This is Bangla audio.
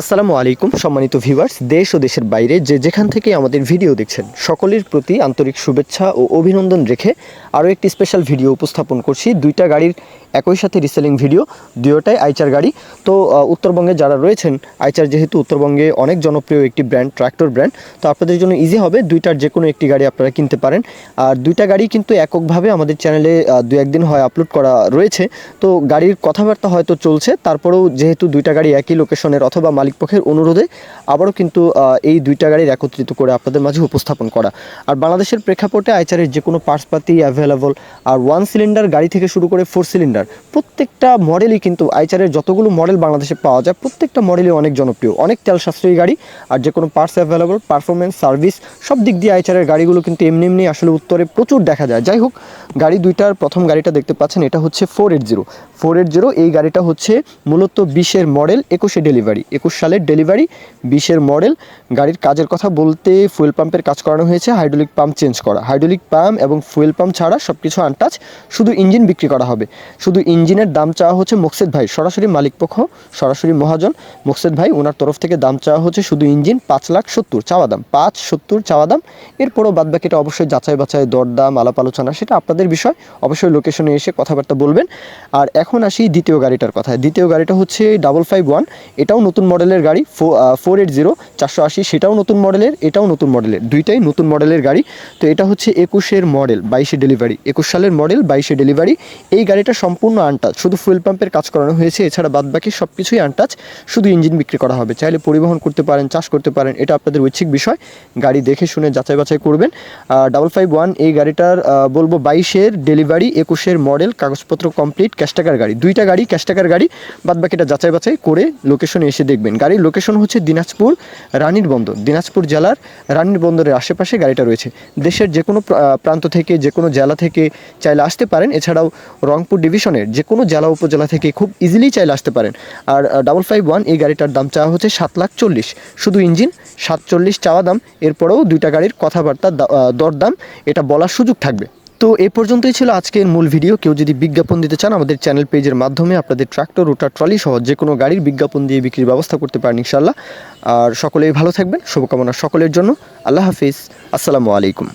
আসসালামু আলাইকুম, সম্মানিত ভিউয়ার্স দেশ ও দেশের বাইরে যে যেখান থেকে আমাদের ভিডিও দেখছেন, সকলের প্রতি আন্তরিক শুভেচ্ছা ও অভিনন্দন রেখে আরও একটি স্পেশাল ভিডিও উপস্থাপন করছি। দুইটা গাড়ির একই সাথে রিসেলিং ভিডিও দুয়োটাই আইচার গাড়ি। তো উত্তরবঙ্গে যারা রয়েছেন, আইচার যেহেতু উত্তরবঙ্গে অনেক জনপ্রিয় একটি ব্র্যান্ড ট্র্যাক্টর ব্র্যান্ড তো আপনাদের জন্য ইজি হবে দুইটার যে কোনো একটি গাড়ি আপনারা কিনতে পারেন। আর দুইটা গাড়ি কিন্তু এককভাবে আমাদের চ্যানেলে দু একদিন হয় আপলোড করা রয়েছে। তো গাড়ির কথাবার্তা হয়তো চলছে, তারপরেও যেহেতু দুইটা গাড়ি একই লোকেশনের অথবা মালিকপক্ষের অনুরোধে আবারও কিন্তু এই দুইটা গাড়ির একত্রিত করে আপনাদের মাঝে উপস্থাপন করা। আর বাংলাদেশের প্রেক্ষাপটে আইচারের যে কোনো পার্টসপাতি অ্যাভেলেবল আর ওয়ান সিলিন্ডার গাড়ি থেকে শুরু করে ফোর সিলিন্ডার প্রত্যেকটা মডেলই কিন্তু আইচারের যতগুলো মডেল বাংলাদেশে পাওয়া যায়, প্রত্যেকটা মডেলই অনেক জনপ্রিয়। অনেক তেল সাশ্রয়ী গাড়ি আর যে কোনো পার্টস অ্যাভেলেবল পারফরমেন্স সার্ভিস সব দিক দিয়ে আইচারের গাড়িগুলো কিন্তু এমনি এমনি আসলে উত্তরে প্রচুর দেখা যায়। যাই হোক, গাড়ি দুইটার প্রথম গাড়িটা দেখতে পাচ্ছেন, এটা হচ্ছে four eight zero four eight zero এই গাড়িটা হচ্ছে মূলত বিশের মডেল একুশে ডেলিভারি একুশ সালের ডেলিভারি, বিশের মডেল, গাড়ির কাজের কথা বলতে ফুয়েল পাম্পের কাজ করানো হয়েছে, হাইড্রোলিক পাম্প চেঞ্জ করা। হাইড্রোলিক পাম্প এবং ফুয়েল পাম্প ছাড়া সব কিছু আনটাচ, শুধু ইঞ্জিন বিক্রি করা হবে। শুধু ইঞ্জিনের দাম চাওয়া হচ্ছে মোকসেদ ভাই, সরাসরি মালিকপক্ষ, সরাসরি মহাজন। মোকসেদ ভাই ওনার তরফ থেকে দাম চাওয়া হচ্ছে শুধু ইঞ্জিন পাঁচ লাখ সত্তর, চাওয়া দাম, পাঁচ সত্তর, চাওয়া দাম। এরপরও বাদ বাকিটা অবশ্যই যাচাই বাছাই, দরদাম, আলাপ আলোচনা, সেটা আপনাদের বিষয়। অবশ্যই লোকেশনে এসে কথাবার্তা বলবেন। আর এখন আসি দ্বিতীয় গাড়িটার কথা দ্বিতীয় গাড়িটা হচ্ছে ডাবল ফাইভ ওয়ান এটাও নতুন মডেলের গাড়ি ফোর এইট জিরো চারশো আশি, সেটাও নতুন মডেলের, এটাও নতুন মডেলের, দুইটাই নতুন মডেলের গাড়ি। তো এটা হচ্ছে একুশের মডেল, বাইশে ডেলিভারি একুশ সালের মডেল, বাইশে ডেলিভারি এই গাড়িটা সম্পূর্ণ আনটাচ শুধু ফুয়েল পাম্পের কাজ করানো হয়েছে, এছাড়া বাদ বাকি সব কিছুই আনটাচ শুধু ইঞ্জিন বিক্রি করা হবে। চাইলে পরিবহন করতে পারেন, চাষ করতে পারেন, এটা আপনাদের ঐচ্ছিক বিষয়। গাড়ি দেখে শুনে যাচাই বাছাই করবেন। ডাবল ফাইভ ওয়ান এই গাড়িটার বলব বাইশের ডেলিভারি একুশের মডেল, কাগজপত্র কমপ্লিট ক্যাশ টাকার গাড়ি। দুইটা গাড়ি ক্যাশ টাকার গাড়ি বাদ বাকিটা যাচাই বাছাই করে লোকেশনে এসে দেখবেন। গাড়ির লোকেশন হচ্ছে দিনাজপুর, রানীর বন্দর। দিনাজপুর জেলার রানীর বন্দরের আশেপাশে গাড়িটা রয়েছে। দেশের যে কোনো প্রান্ত থেকে, যে কোনো জেলা থেকে চাইলে আসতে পারেন। এছাড়াও রংপুর ডিভিশনের যে কোনো জেলা উপজেলা থেকে খুব ইজিলি চাইলে আসতে পারেন। আর ডাবল ফাইভ ওয়ান এই গাড়িটার দাম চাওয়া হচ্ছে সাত লাখ চল্লিশ। শুধু ইঞ্জিন সাতচল্লিশ চাওয়া দাম। এরপরেও দুইটা গাড়ির কথাবার্তা দরদাম, এটা বলার সুযোগ থাকবে। তো এ পর্যন্তই ছিল আজকের মূল ভিডিও। কেউ যদি বিজ্ঞাপন দিতে চান, আমাদের চ্যানেল পেজের মাধ্যমে আপনাদের ট্রাক্টর, রোটার, ট্রলি সহ যে কোনো গাড়ির বিজ্ঞাপন দিয়ে বিক্রির ব্যবস্থা করতে পারেন ইনশাল্লাহ আর সকলেই ভালো থাকবেন, শুভকামনা সকলের জন্য। আল্লাহ হাফিজ। আসসালামু আলাইকুম।